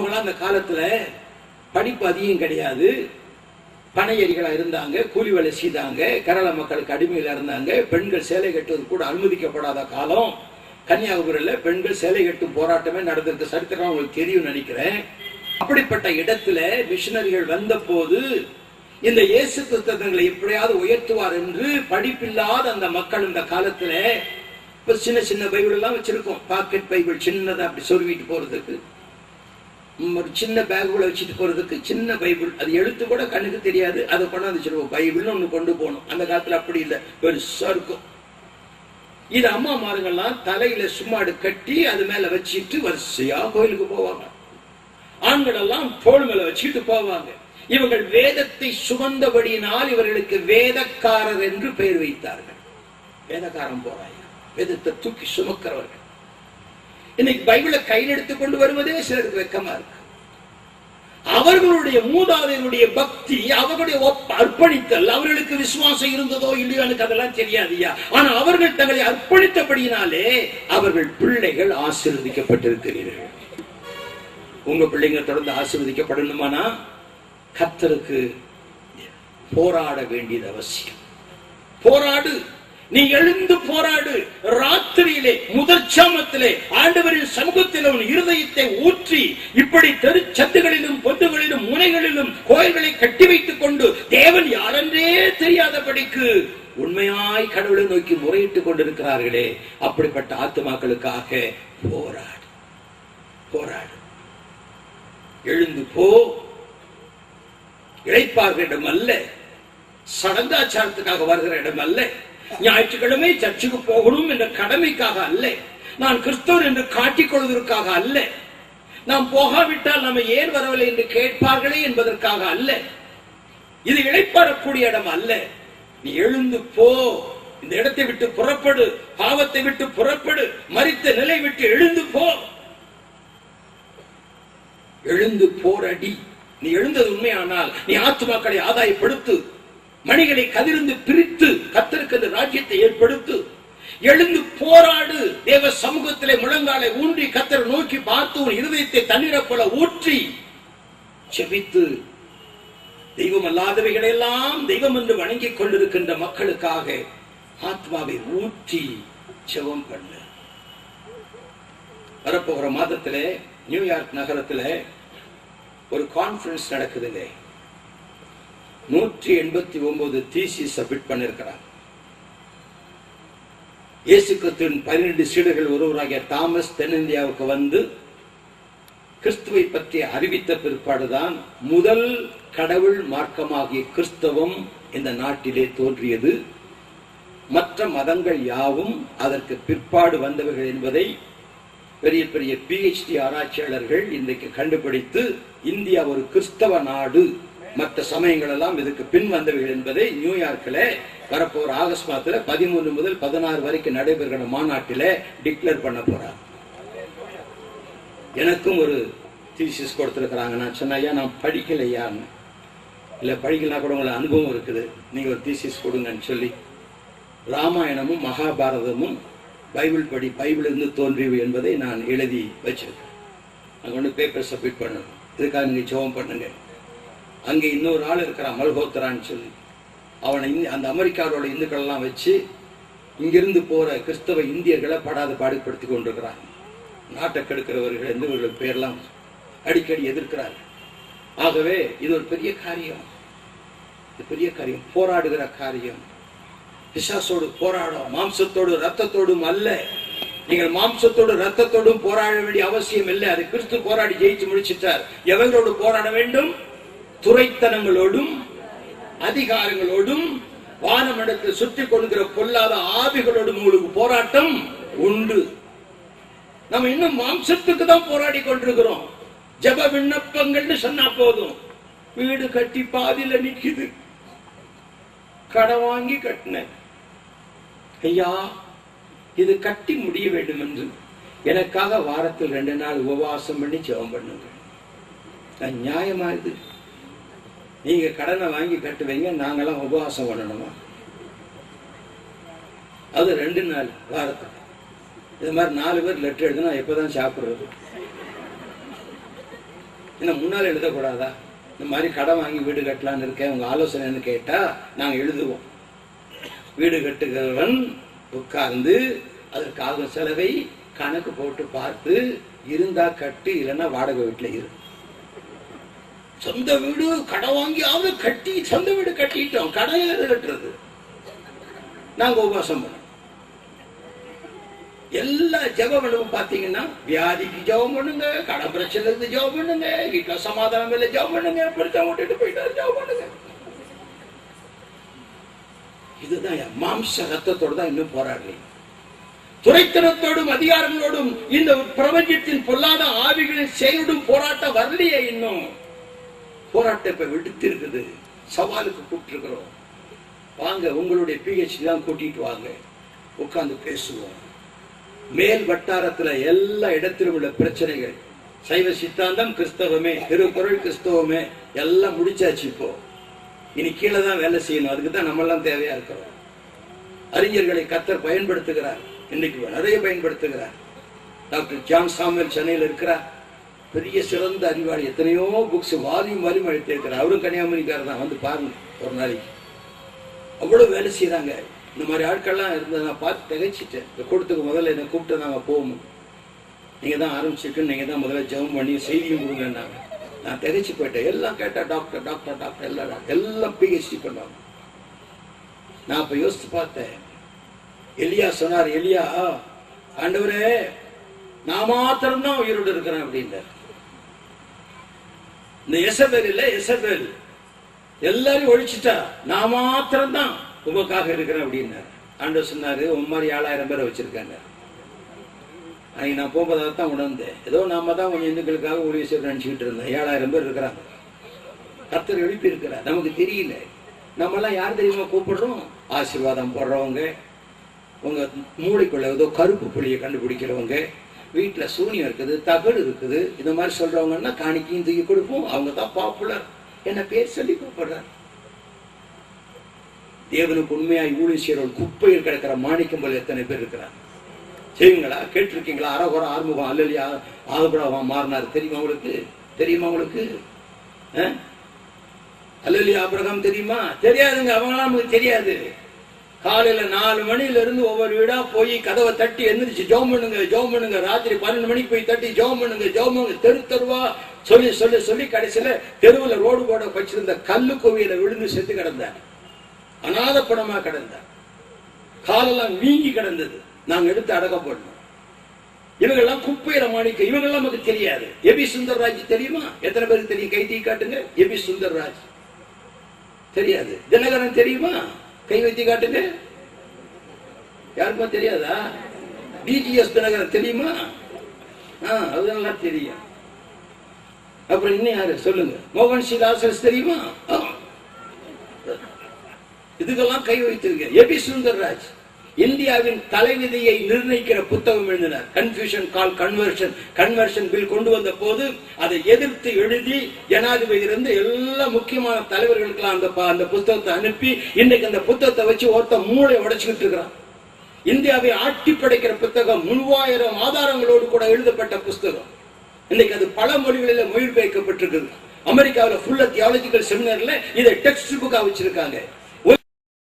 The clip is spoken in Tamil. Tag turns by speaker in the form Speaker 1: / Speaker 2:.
Speaker 1: அவங்களாம் அந்த காலத்துல படிப்பு அதிகம் கிடையாது. பனையரிகளா இருந்தாங்க கூலி வேலை செய்தாங்க கேரள மக்களுக்கு அடிமையில் இருந்தாங்க. பெண்கள் சேலை கட்டுவது கூட அனுமதிக்கப்படாத காலம். கன்னியாகுமரியில பெண்கள் சேலை கட்டும் போராட்டமே நடந்திருக்கு. சரித்திரம் உங்களுக்கு தெரியும் நினைக்கிறேன். அப்படிப்பட்ட இடத்துல மிஷினரிகள் வந்த போது இந்த இயேசு திருத்தங்களை எப்படியாவது உயர்த்துவார் என்று படிப்பில்லாத அந்த மக்கள் இந்த காலத்துல இப்ப சின்ன சின்ன பைபிள் எல்லாம் வச்சிருக்கோம். பாக்கெட் பைபிள் சின்னதா அப்படி சொருவிட்டு போறதுக்கு. ஒரு சின்ன பேக்குள்ள வச்சுட்டு போறதுக்கு சின்ன பைபிள். அது எழுத்து கூட கண்ணுக்கு தெரியாது. அதை கொண்டாந்து வச்சிருவோம். பைபிள்னு ஒன்று கொண்டு போகணும். அந்த காலத்துல அப்படி இல்லை. பெருசாக இருக்கும். இது அம்மா மாருங்கெல்லாம் தலையில சும்மாடு கட்டி அது மேல வச்சுட்டு வரிசையா கோயிலுக்கு போவாங்க. ஆண்கள் எல்லாம் தோள் மேல வச்சுட்டு போவாங்க. இவர்கள் வேதத்தை சுமந்தபடியினால் இவர்களுக்கு வேதக்காரர் என்று பெயர் வைத்தார்கள். வேதக்காரன் போறாங்க வேதத்தை தூக்கி சுமக்கிறவர்கள். இன்னைக்கு பைபிளை கையில் எடுத்துக் கொண்டு வருவதே சிலருக்கு வெக்கமா இருக்கு. அவர்களுடைய மூதாதையருடைய பக்தி அவர்களுடைய ஒப்ப- அர்ப்பணித்தல் அவர்களுக்கு விசுவாசம் இருந்ததோ இல்லையோ எனக்கு அதெல்லாம் தெரியாதுயா ஆனா அவர்கள் தங்களை அர்ப்பணித்தபடியினாலே அவர்கள் பிள்ளைகள் ஆசீர்வதிக்கப்பட்டிருக்கிறீர்கள். உங்க பிள்ளைங்க தொடர்ந்து ஆசீர்வதிக்கப்படணுமானா? கத்தருக்கு போராட வேண்டியது அவசியம். போராடு. நீ எழுந்து போராடு. ராத்திரியிலே முதற்சாமத்திலே ஆண்டவரின் சமூகத்தில் அவன் இருதயத்தை ஊற்றி இப்படி தெரு சத்துகளிலும் பொந்துகளிலும் முனைகளிலும் கோயில்களை கட்டி வைத்துக் கொண்டு தேவன் யாரென்றே தெரியாதபடிக்கு உண்மையாய் கடவுளை நோக்கி முறையிட்டுக் கொண்டிருக்கிறார்களே அப்படிப்பட்ட ஆத்மாக்களுக்காக போராடு. போராடு. எழுந்து போ. இழைப்பார்களிடம் அல்ல. சடங்காச்சாரத்துக்காக வருகிற இடம் அல்ல. ஞாயிற்றுக்கிழமை சர்ச்சுக்கு போகணும் என்ற கடமைக்காக அல்ல. நான் கிறிஸ்தவர் என்று காட்டிக் கொள்வதற்காக அல்ல. நாம் போகாவிட்டால் நம்ம ஏன் வரவில்லை என்று கேட்பார்களே என்பதற்காக அல்ல. இது இழைப்பாரக்கூடிய இடம் அல்ல. நீ எழுந்து போ. இந்த இடத்தை விட்டு புறப்படு. பாவத்தை விட்டு புறப்படு. மறித்த நிலை விட்டு எழுந்து போ. எழுந்து போரடி நீ எழுந்தது உண்மையானால் நீ ஆத்துமாக்களை ஆதாயப்படுத்து. மணிகளை கதிர்ந்து பிரித்து கத்தருக்கு அந்த ராஜ்யத்தை ஏற்படுத்து எழுந்து போராடு தேவ சமூகத்திலே முழங்காலை ஊன்றி கத்தரை நோக்கி பார்த்து உன் இருதயத்தை தண்ணீரை போல ஊற்றி செபித்து தெய்வம் அல்லாதவைகளெல்லாம் தெய்வம் என்று வணங்கிக் கொண்டிருக்கின்ற மக்களுக்காக ஆத்மாவை ஊற்றி செவம் பண்ணு. வரப்போகிற மாதத்திலே நியூயார்க் நகரத்துல ஒரு கான்ஃபரன்ஸ் நடக்குதுங்க நூற்றி எண்பத்தி ஒன்பது தீசி சப்மிட் பண்ணிருக்கிறார். இயேசு கிறிஸ்துவின் சீடர்கள் ஒருவராகிய தாமஸ் தென்னிந்தியாவுக்கு வந்து கிறிஸ்துவை பற்றி அறிவித்த பிற்பாடுதான் முதல் கடவுள் மார்க்கமாகிய கிறிஸ்தவம் இந்த நாட்டிலே தோன்றியது. மற்ற மதங்கள் யாவும் அதற்கு பிற்பாடு வந்தவர்கள் என்பதை பெரிய பெரிய பிஹெச்டி ஆராய்ச்சியாளர்கள் இன்றைக்கு கண்டுபிடித்து இந்தியா ஒரு கிறிஸ்தவ நாடு மற்ற சமயங்கள் எல்லாம் இதுக்கு பின் வந்தவர்கள் என்பதை நியூயார்க்கில் வரப்போற ஆகஸ்ட் மாதத்தில் பதிமூணு முதல் பதினாறு வரைக்கும் நடைபெறுகிற மாநாட்டில் டிக்ளேர் பண்ண போறார். எனக்கும் ஒரு தீசிஸ் கொடுத்துருக்குறாங்க. நான் சொன்னையா நான் படிக்கலையான்னு இல்லை படிக்கலாம் கூட உங்களுக்கு அனுபவம் இருக்குது. நீங்கள் ஒரு தீசிஸ் கொடுங்கன்னு சொல்லி. ராமாயணமும் மகாபாரதமும் பைபிள் படி பைபிள் இருந்து தோன்றியவை என்பதை நான் எழுதி வச்சிருக்கேன். அங்கே ஒன்று பேப்பர் சப்மிட் பண்ணணும். இதுக்காக நீங்கள் ஜெபம் பண்ணுங்க. அங்கே இன்னொரு ஆள் இருக்கிறான் மல்ஹோத்ரான்னு சொல்லி. அவனை அந்த அமெரிக்காவோட இந்துக்கள் எல்லாம் வச்சு இங்கிருந்து போற கிறிஸ்தவ இந்தியர்களை படாத பாடுபடுத்தி கொண்டிருக்கிறாங்க நாட்டை கெடுக்கிறவர்கள் இந்துவர்கள் பேரெல்லாம் அடிக்கடி எதிர்க்கிறார்கள். ஆகவே இது ஒரு பெரிய காரியம். இது பெரிய காரியம். போராடுகிற காரியம். பிசாசோடு போராடும் மாம்சத்தோடு ரத்தத்தோடும் அல்ல. நீங்கள் மாம்சத்தோடு ரத்தத்தோடும் போராட வேண்டிய அவசியம் இல்லை. அது கிறிஸ்து போராடி ஜெயிச்சு முடிச்சிட்டார். எவங்களோடு போராட வேண்டும்? துறைத்தனங்களோடும் அதிகாரங்களோடும் வானமண்டத்தில் சுற்றி கொள்கிற பொல்லாத ஆவிகளோடும் உங்களுக்கு போராட்டம் உண்டு. நம்ம இன்னும் மாம்சத்துக்கு தான் போராடி கொண்டிருக்கிறோம். ஜெப விண்ணப்பங்கள்னு சொன்னா போதும். வீடு கட்டி பாதியில நிக்குது. கடன் வாங்கி கட்டினேன். ஐயா இது கட்டி முடிய வேண்டும் என்று எனக்காக வாரத்தில் ரெண்டு நாள் உபவாசம் பண்ணி ஜெபம் பண்ணுங்க. நியாயமா இது? நீங்க கடனை வாங்கி கட்டுவீங்க நாங்கெல்லாம் உபவாசம் பண்ணணுமா? அது ரெண்டு நாள் வாரத்துக்கு. இது மாதிரி நாலு பேர் லெட்டர் எழுதுனா எப்பதான் சாப்பிடுறது? என்ன முன்னால் எழுதக்கூடாதா? இந்த மாதிரி கடன் வாங்கி வீடு கட்டலான்னு இருக்கேன் உங்க ஆலோசனைன்னு கேட்டா நாங்க எழுதுவோம். வீடு கட்டுகிறவன் உட்கார்ந்து அதற்காக செலவை கணக்கு போட்டு பார்த்து இருந்தா கட்டு இல்லைன்னா வாடகை வீட்டில் இரு. சொந்த வீடு கடன் வாங்கியாவது கட்டி சொந்த வீடு கட்டிட்டோம். கடன் கட்டுறது? நாங்க உபவாசம் பண்ணோம் எல்லா ஜபங்களும் பார்த்தீங்கன்னா வியாதிக்கு ஜெபம் பண்ணுங்க கடை பிரச்சனை இருந்து ஜெபம் பண்ணுங்க வீட்டில் சமாதானம் இல்லை ஜெபம் பண்ணுங்க பிரச்சனை விட்டுட்டு போயிட்டாரு ஜபம் பண்ணுங்க. இதுதான் என் மாம்ச ரத்தத்தோடு தான் இன்னும் போராடுறீங்க துறைத்தனத்தோடும் அதிகாரங்களோடும் இந்த பிரபஞ்சத்தின் பொல்லாத ஆவிகளின் செயலோடும் போராட்டம் வரலையே இன்னும் போராட்டம் இப்ப விடுத்து இருக்குது சவாலுக்கு கூப்பிட்டுருக்குறோம். வாங்க உங்களுடைய பிஹெச்டி தான் கூட்டிட்டு வாங்க. உட்கார்ந்து பேசுவோம். மேல் வட்டாரத்துல எல்லா இடத்திலும் உள்ள பிரச்சனைகள். சைவ சித்தாந்தம் கிறிஸ்தவமே திருக்குறள் கிறிஸ்தவமே எல்லாம் முடிச்சாச்சு இப்போ. இனி கீழே தான் வேலை செய்யணும். அதுக்கு தான் நம்ம எல்லாம் தேவையா இருக்கிறோம். அறிஞர்களை கத்தர் பயன்படுத்துகிறார். இன்னைக்கு நிறைய பயன்படுத்துகிறார். டாக்டர் ஜான் சாமுவேல் சென்னையில் இருக்கிறார். பெரிய சிறந்த அறிவாளி. எத்தனையோ புக்ஸ் வாரியும் வாரியும் எழுத்திருக்கிறார் அவரும் கன்னியாகுமரிக்காரர் தான். வந்து பாருங்க ஒரு நாளைக்கு. அவ்வளோ வேலை செய்கிறாங்க இந்த மாதிரி ஆட்கள்லாம் இருந்ததை நான் பார்த்து திகைச்சிட்டேன். இந்த கூட்டத்துக்கு முதல்ல என்னை கூப்பிட்டு நாங்கள் போவோம். நீங்கள் தான் ஆரம்பிச்சிட்டு நீங்கள் தான் முதல்ல ஜெபம் பண்ணி செய்தியும் கொடுங்கன்னாங்க. நான் திகைச்சு போயிட்டேன். எல்லாம் கேட்டால் டாக்டர் டாக்டர் டாக்டர் எல்லாம் டாக்டர் எல்லாம் பிஹெச்டி பண்ணுவாங்க. நான் இப்போ யோசித்து பார்த்தேன். எலியா சொன்னார் எலியா ஆண்டவரே நான் மாத்திரம்தான் உயிரோடு இருக்கிறேன் அப்படின்னார் இந்த எசபேல் இல்ல எசபேல். எல்லாரையும் ஒழிச்சிட்டா நான் மாத்திரம்தான் உமக்காக இருக்கிறேன் அப்படின்னாரு. ஆண்டவர் சொன்னாரு உன் மாதிரி ஏழாயிரம் பேரை வச்சிருக்காங்க. அன்னைக்கு நான் போகும்போது தான் உணர்ந்தேன். ஏதோ நாம தான் கொஞ்சம் இந்துக்களுக்காக ஊழிய செய்ய நினச்சிக்கிட்டு இருந்தேன் ஏழாயிரம் பேர் இருக்கிறாங்க. கத்தர் எழுப்பி இருக்கிறார். நமக்கு தெரியல. நம்ம எல்லாம் யார் தெரியுமா கூப்பிடுறோம்? ஆசீர்வாதம் போடுறவங்க உங்க மூளைக்குள்ள ஏதோ கருப்பு புள்ளியை கண்டுபிடிக்கிறவங்க வீட்டுல சூனியம் இருக்குது தகடு இருக்குது இந்த மாதிரி சொல்றவங்கன்னா காணிக்கையும் தூக்கி கொடுப்போம். அவங்க தான் பாப்புலர் என்ன பேர் சொல்லி கூப்பிடுறார்? தேவனுக்கு உண்மையாக ஊழிய செய்கிறவன் குப்பையில் கிடக்கிற மாணிக்கம் போல எத்தனை பேர் இருக்கிறார்? செய்வீங்களா? கேட்டிருக்கீங்களா? அரகுர ஆறுமுகம் அல்லலியா ஆதபுராவா மாறினார். தெரியுமா உங்களுக்கு? தெரியுமா உங்களுக்கு? அஹ்? அபிரகம் தெரியுமா? தெரியாதுங்க. அவங்களாம் நமக்கு தெரியாது. காலையில நாலு மணில இருந்து ஒவ்வொரு வீடா போய் கதவை தட்டி எந்திரிச்சு ஜோம் பண்ணுங்க ஜோம் பண்ணுங்க. ராத்திரி பன்னெண்டு மணிக்கு போய் தட்டி ஜோம் பண்ணுங்க ஜோம் பண்ணுங்க. தெரு தெருவா சொல்லி சொல்லி சொல்லி கடைசியில தெருவில் ரோடு போட வச்சிருந்த கல்லு கோவியில விழுந்து செத்து கிடந்தார் அநாத பணமா கிடந்தார் காலெல்லாம் வீங்கி கிடந்தது. நாங்க எடுத்து அடக்க போடணும். இவங்கெல்லாம் குப்பையில மாணிக்க இவங்கெல்லாம் நமக்கு தெரியாது. எபி சுந்தர்ராஜ் தெரியுமா? எத்தனை பேருக்கு தெரியும்? கை காட்டுங்க. எபி சுந்தர்ராஜ். தெரியாது. தினகரன் தெரியுமா? கை வைத்தி காட்டுங்க. யாருக்குமா தெரியாதா? டிஜிஎஸ் தினகரன் தெரியுமா? ஆ அதெல்லாம் தெரியும். அப்புறம் இன்னும் யாரு? சொல்லுங்க. மோகன் சி தாசஸ் தெரியுமா? இதுக்கெல்லாம் கை வைத்திருக்க எபி சுந்தர்ராஜ் இந்தியாவின் தலைவிதியை நிர்ணயிக்கிற புத்தகம் எழுதினார். கன்ஃபியூஷன் கால் கன்வர்ஷன் கன்வர்ஷன் பில் கொண்டு வந்த போது அதை எதிர்த்து எழுதி ஜனாதிபதி இருந்து எல்லா முக்கியமான தலைவர்களுக்கெல்லாம் அந்த அந்த புத்தகத்தை அனுப்பி இன்னைக்கு அந்த புத்தகத்தை வச்சு ஒருத்த மூளை உடைச்சுக்கிட்டு இருக்கிறான். இந்தியாவை ஆட்டி படைக்கிற புத்தகம் மூவாயிரம் ஆதாரங்களோடு கூட எழுதப்பட்ட புத்தகம். இன்னைக்கு அது பல மொழிகளில் மொழிபெயர்க்கப்பட்டிருக்குது. அமெரிக்காவில் ஃபுல்லா தியாலஜிக்கல் செமினார்ல இதை டெக்ஸ்ட் புக்கா வச்சிருக்காங்க.